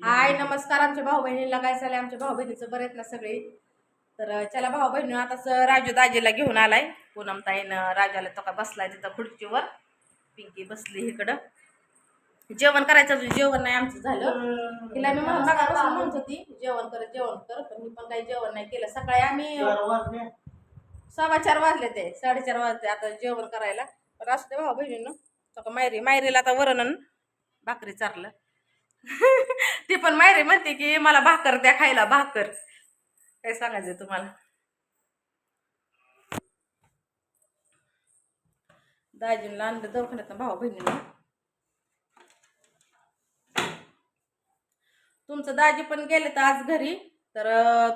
हाय नमस्कार. आमच्या भाऊ बहिणीला काय चाललंय? आमच्या भाऊ बहिणीचं बरेच ना सगळे? तर चला भाऊ बहिणी आता राजू दाजीला घेऊन आलाय. पूनम ताईनं राजाला तो का बसलाय तिथं खुर्चीवर. पिंकी बसली इकडं. जेवण करायचं अजून? जेवण नाही आमचं झालं. तिला मी म्हणत होती जेवण कर जेवण कर पण मी पण काही जेवण नाही केलं. सकाळी आम्ही सव्वा चार वाजले ते साडेचार वाजले आता जेवण करायला. पण असं ते भाऊ बहिणीनं तो का मायरी मायरीला आता वरण भाकरी चारलं. ती पण मायरे म्हणते की मला भाकर द्या खायला भाकर. काय सांगायचं तुम्हाला? दाजींना आणलं दवाखान्यात भाऊ बहिणीला तुमचं दाजी पण गेले तर आज घरी. तर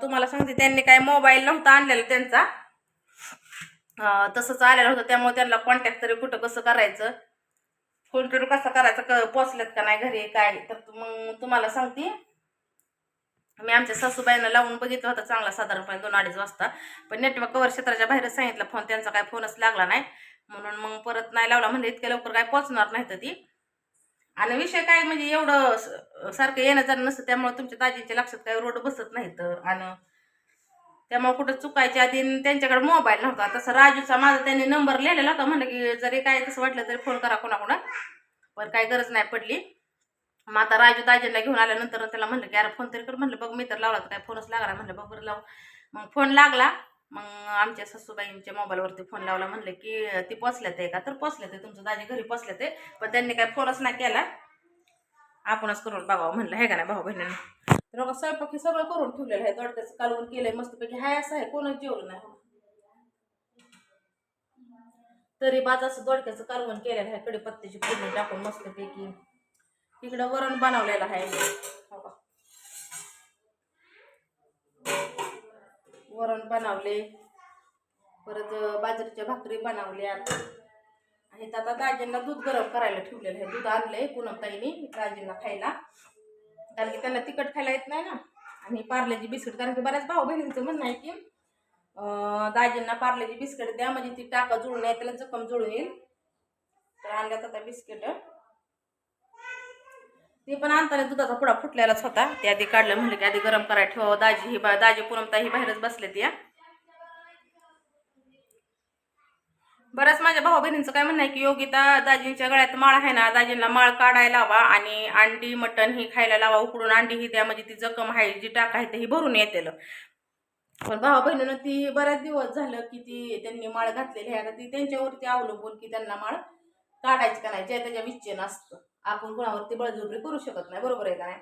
तुम्हाला सांगते त्यांनी काय मोबाईल नव्हता आणलेला त्यांचा. तसंच आलेलं होतं त्यामुळे त्यांना कॉन्टॅक्ट तरी कुठं कसं करायचं? फोन कसा कसं करायचं क पोचलेत का नाही घरी काय? तर मग तुम्हाला सांगते. मी आमच्या सासूबाईंना लावून बघितलं होतं चांगला साधारणपणे दोन अडीच वाजता. पण नेटवर्क कवर क्षेत्राच्या बाहेरच सांगितलं फोन त्यांचा काय फोनच लागला नाही. म्हणून मग परत नाही लावला. म्हणजे इतक्या लवकर काय पोचणार नाही तर ती. आणि विषय काय म्हणजे एवढं सारखं येणं जाणं नसतं त्यामुळे तुमच्या दाजींच्या लक्षात काही रोड बसत नाहीत. आणि त्यामुळे कुठं चुकायच्या आधी त्यांच्याकडे मोबाईल नव्हता. तसं राजूचा माझा त्यांनी नंबर लिहिलेला होता. म्हणलं की जरी काय तसं वाटलं तरी फोन करा कोणाकोणा पण काही गरज नाही पडली. मग आता राजू दाजींना घेऊन आल्यानंतर त्याला म्हणलं की अरे फोन तरी कर. म्हणलं बघ मी तर लावला तर काय फोनच लागला म्हणलं बघ बरं लाव. मग फोन लागला. मग आमच्या ससूबाईंच्या मोबाईलवरती फोन लावला. म्हणलं की ती पोचल्यात आहे का? तर पोचल्यात आहे. तुमचं दाजी घरी पोचल्यात आहे. पण त्यांनी काय फोनच नाही केला. आपणच करून बघावं म्हणलं हे का नाही भाऊ बहिणींना तर बघा स्वयंपाक हे सगळं करून ठेवलेलं आहे. दोडक्याचं कालवून केलंय मस्तपैकी हाय असं आहे कोणच जेवलं नाही. तरी बाजाचं दोडक्याचं कालवण केलेलं आहे कडीपत्त्याची फोडणी टाकून मस्तपैकी इकडं वरण बनवलेलं आहे. हो वरण बनवले परत बाजरीच्या भाकरी बनवल्या आणि आता दाजींना दूध गरम करायला ठेवलेलं आहे. दूध आणलंय पूनमताईने दाजींना खायला. कारण की त्यांना तिखट खायला येत नाही ना. आणि पार्लेजी बिस्किट कारण की बऱ्याच भाऊ बहिणींचं म्हणणं आहे की दाजींना पार्लेजी बिस्किट द्या म्हणजे ती टाका जुळून आहे त्याला जखम जुळून येईल. तर आणल्यात आता बिस्किट. ते पण आणताना दुधाचा पुडा फुटलेलाच होता. ते आधी काढलं म्हणलं की आधी गरम करायला ठेवावं. दाजी ही बा दाजी पुरमता ही बाहेरच बसले त्या बऱ्याच माझ्या भाऊ बहिणींचं काय म्हणणं आहे की योगिता दाजींच्या गळ्यात माळ आहे ना दाजींना माळ काढायला लावा आणि अंडी मटण ही खायला लावा उकडून अंडी ही द्या म्हणजे ती जखम आहे जी टाक आहे ते ही भरून येतेल. पण भाऊ बहिणीनं ती बऱ्याच दिवस झालं की ती त्यांनी माळ घातलेली आहे आता ती त्यांच्यावरती अवलंबून की त्यांना माळ काढायची का नाही जे त्याच्या विच्छेन असतं आपण कुणावरती बळजबरी करू शकत नाही बरोबर आहे का नाही?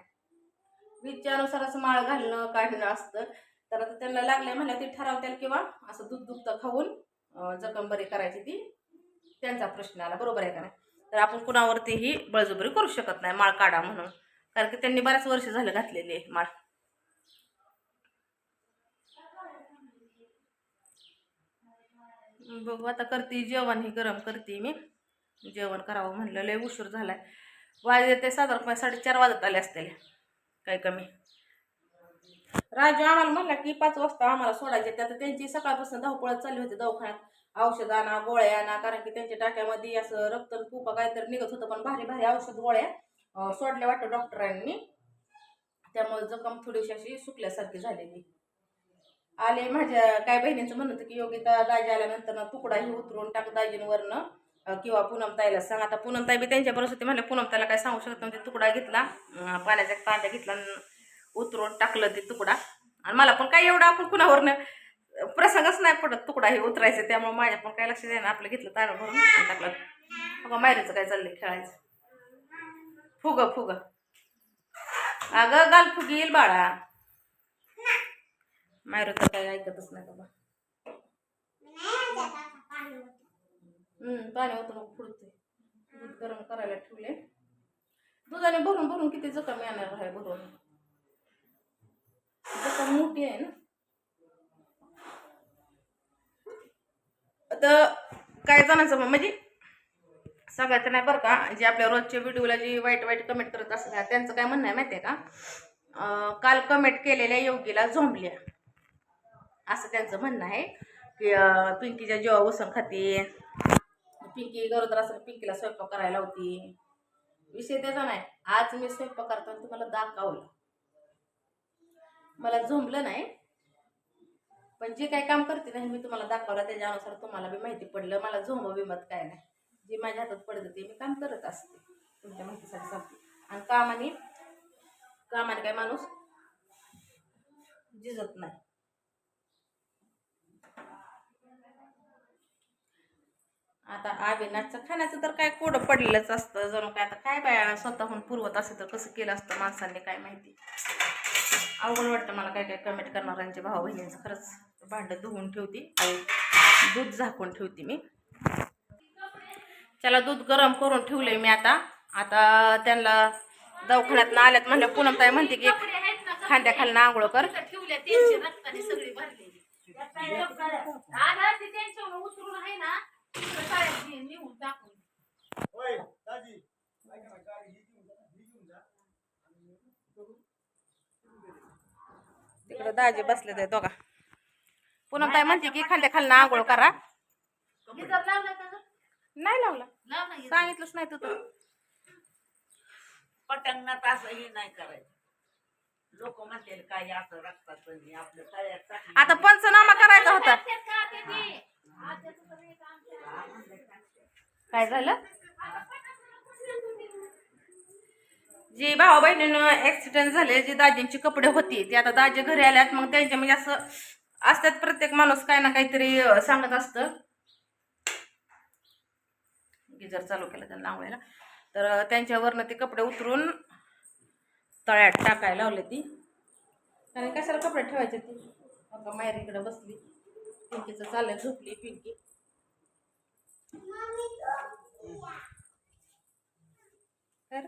विच्छेनुसारच माळ घालणं काढणं असतं. तर आता त्यांना लागलं म्हणलं ती ठरवतील किंवा असं दूध दुखतं खाऊन अं, करायची ती त्यांचा प्रश्न आला. बरोबर आहे का नाही? तर आपण कुणावरतीही बळजबरी करू शकत नाही माळ काढा म्हणून. कारण की त्यांनी बऱ्याच वर्ष झालं घातलेली आहे माळ. बघू आता करते जेवण ही गरम करते मी. जेवण करावं म्हणलं लय उशीर झालाय. वाजले ते साधारणपणे साडेचार वाजत आले असतील काही कमी. राजू आम्हाला म्हणला की पाच वाजता आम्हाला सोडायचे त्यात त्यांची सकाळपासून धावपळत चालली होती दवाखान्यात. औषध आणा गोळ्या आणा कारण की त्यांच्या टाक्यामध्ये असं रक्त खूप काहीतरी निघत होतं पण भारी भारी औषध गोळ्या सोडल्या वाटतं डॉक्टरांनी. त्यामुळे जखम थोडीशी अशी सुकल्यासारखी झालेली. आले माझ्या काय बहिणींचं म्हणत की योगिता दाजी आल्यानंतर ना उतरून टाक दाजींवरनं किंवा पूनमताईला सांग. आता पूनमताई बी त्यांच्या बरोबर होती म्हणलं पूनमताईला काय सांगू शकत नव्हते. तुकडा घेतला पाण्याचा तांब्या घेतला उतरून टाकलं ते तुकडा. आणि मला पण काय एवढं आपण कुणावरनं प्रसंगच नाही पडत तुकडा हे उतरायचं त्यामुळे माझ्या पण काय लक्ष द्यायला आपलं घेतलं तांब्या भरून टाकलं. बघा मायरीचं काय चाललंय खेळायचं? फुग फुग. अगं गाल फुगील बाळा. मायरू तर काही ऐकतच नाही बाबा. पाणी होतं मग फुडते दूध गरम करायला ठेवले दुधाने भरून भरून किती जखम येणार आहे भरून? जखम मोठी आहे ना. आता काय जणांचं म्हणजे सगळ्याचं नाही बरं का जे आपल्या रोजच्या व्हिडिओला जी वाईट वाईट कमेंट करत असतात त्यांचं काय म्हणणं आहे माहिती आहे का? काल कमेंट केलेल्या योगीला झोंबल्या. असं त्यांचं म्हणणं आहे की पिंकीच्या जेव्हा उसण खाते. पिंकी गरोदर असं पिंकीला स्वयंपाक करायला होती विषय त्याचा नाही. आज मी स्वयंपाक करताना तुम्हाला दाखवलं. मला झोंबलं नाही. पण जे काय काम करते नाही मी तुम्हाला दाखवलं त्याच्यानुसार तुम्हाला बी माहिती पडलं. मला झोंब बिमत काय नाही. जे माझ्या हातात पडतं ते मी काम करत असते. तुमच्या माहितीसाठी सांगते. आणि कामाने कामाने काय माणूस झिजत नाही. आता अविनाशचं खाण्याचं तर काय कोडं पडलेलंच असतं. जणू काय आता काय बाया स्वतःहून पुरवत असेल तर कसं केलं असतं माणसांनी काय माहिती. अवघड वाटतं मला काय काय कमेंट करणाऱ्यांच्या भाऊ बहिणींचं. खरंच भांडं धुवून ठेवते आणि दूध झाकून ठेवते मी. त्याला दूध गरम करून ठेवलंय मी आता. आता त्यांना दवाखान्यात आल्यात म्हणलं पूनम ताई म्हणते की खांद्या खालनं आंघोळ कर. ठेवल्या सगळी भरलेली आता ते त्यांच्यावर उतरून आहे ना तिकडे दाजी बसले ते दोघा. पूनम ताई म्हणते की खांद्या खालनं आंघोळ करा? नाही लावला. सांगितलंच नाही तू तर. पटंगणात असंही नाही करायचं. लोक काय असं रक्तात तळ्यात टाकली. आता पंचनामा करायचा होता. काय झालं? जे भाऊ बहिणीनं ऍक्सिडेंट झाले जे दाजींचे कपडे होते ते आता दाजी घरी आल्यात मग त्यांच्या म्हणजे असं असतात प्रत्येक माणूस काय ना काहीतरी सांगत असतं. गिजर चालू केलं त्यांना आंघोळीला तर त्यांच्यावरनं ते कपडे उतरून तळ्यात टाकायला लावले ती. आणि कशाला कपडे ठेवायचे ती? मग मायरीकडे बसली. पिंकीचं चाललं झोपली पिंकी. तर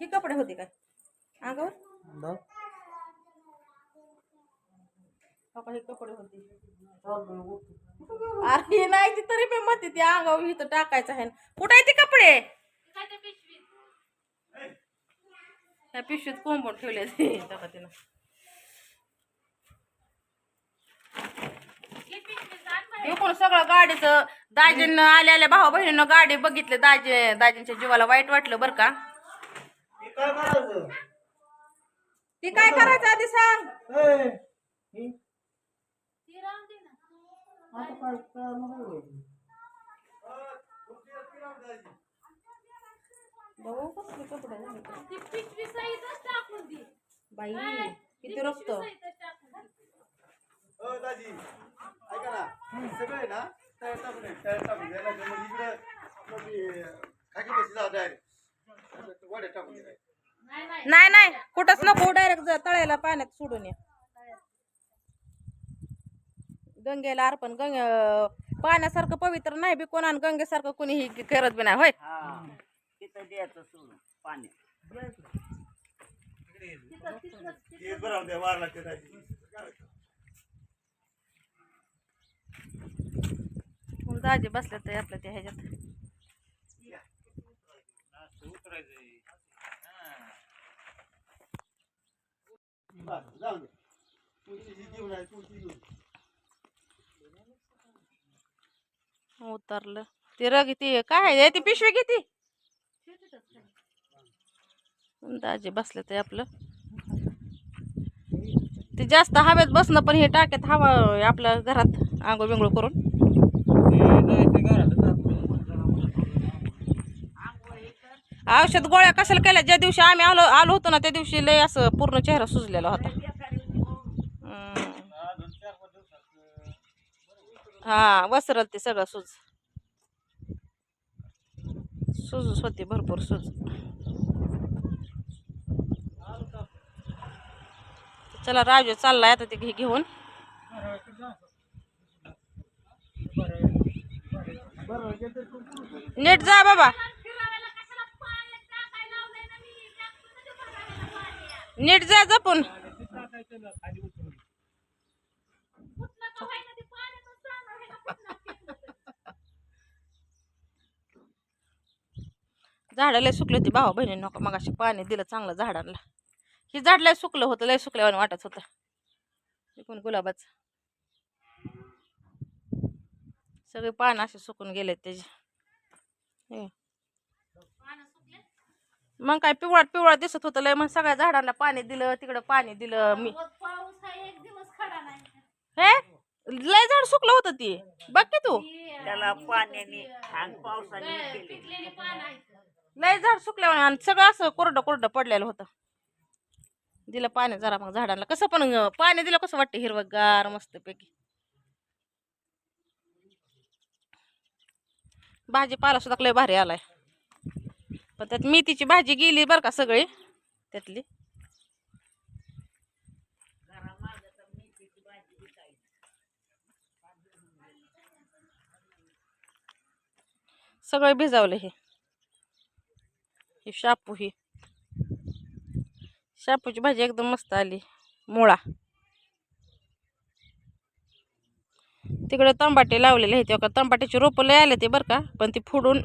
ही कपडे होते काय? अंगावर? हो का, हे कपडे होते. अरे नाही ती तरी मी म्हणते ती अंगावर इथं टाकायचं आहे. कुठे आहे ते कपडे? काय ते पिशवीत? त्या पिशवीत कोंबून ठेवले तिनं ही. एकूण सगळं गाडीचं दाजीनं आल्या आल्या भाऊ बहिणीनं गाडी बघितली दाजी दाजींच्या जीवाला वाईट वाटलं बरं का? काय करायचं ती काय करायचं आधी सांग ए, हे, ती राहून दे ना. आता काय काय मला होईल? भाऊ कसले कपडे झाले ते? ती पिशवी सहितच टाकून दे. बाई ती किती रक्त पिशवी सहितच टाकून दे. हो दाजी ऐका ना सगळे ना तयार टाकून ये, तयार टाकून द्या नाही तर मग इकडं आपलं ते खाकी बसी जा डायरेक्ट वाड्यात टाकून द्या नाही नाही. कुठंच नको. डायरेक्ट तळ्याला पाण्यात सोडून ये. गंगेला अर्पण गंग पाण्यासारखं पवित्र नाही बी कोणा गंगेसारखं कोणीही करत बी नाही होय. हा. तिथं द्यायचं सोडून पाणी. ते दाजी बसले तर आपल्या त्या ह्याच्यात. बरं, जाऊ दे. घेऊन आहे घेऊन उतरलं. ते रग ती काय आहे? ती पिशवी किती? दाजी बसले ते आपलं. ते जास्त हवेत बसणं पण हे टाक्यात हवा आपल्या घरात आंघोळ बिंगोळ करून औषध गोळ्या कशाला केल्या? ज्या दिवशी आम्ही आलो आलो होतो ना त्या दिवशी लय असं पूर्ण चेहरा सुजलेला होता. हा वसरल ते सगळं सूज. सुजूच होती भरपूर सूज. चला राजू चाललाय आता ते घेऊन. नीट जा बाबा. फेकलं तर. झाडं लय सुकलं होती भावा बहिणी नको मग अशी पाणी दिलं चांगलं झाडांना. ही झाड लय सुकलं होतं लय सुकल्यावर वाटत होतं. इकून गुलाबाचं. सगळे पान असे सुकून गेले त्याचे. हे. मग काय पिवळाट पिवळाट दिसत होतं लय मग सगळ्या झाडांना पाणी दिलं तिकडं पाणी दिलं मी हा एक दिवस खडा नाही. हे? लय झाड सुकलं होतं ती. बघ की तू. त्याला पाण्याने आणि पावसाने काय, केले पिकलेली पानं आहेत. लय झाड सुकल्या आणि सगळं असं कोरडं कोरडं पडलेलं होतं. दिलं पाणी जरा मग झाडांना. कसं पण अं, पाणी दिलं कसं वाटतं हिरवगार मस्तपैकी. भाजीपाला सुद्धा लय भारी आलाय. पण त्यात मेथीची भाजी गेली बरं का सगळी. त्यातली. सगळं भिजावलं हे. ही शापू ही. शापूची भाजी एकदम मस्त आली. मुळा. तिकडे तंबाटे लावलेले आहेत. तेव्हा तंबाट्याची रोपं लय आले ते बरं का. पण ती फुडून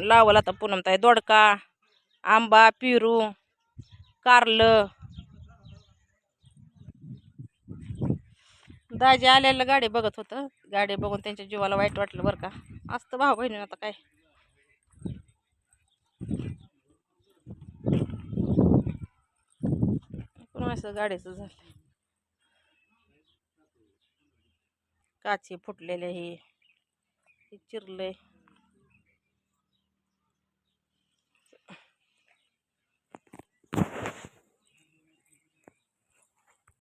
लावलं आता पुनमताय दोडका आंबा पिरू कारलं. दाजी आलेलं गाडी बघत होतं. गाडी बघून त्यांच्या जीवाला वाईट वाटलं बरं का. असतं भाऊ बहिणी आता काय. असं गाडीचं झालं. काचे फुटलेले हे. चिरले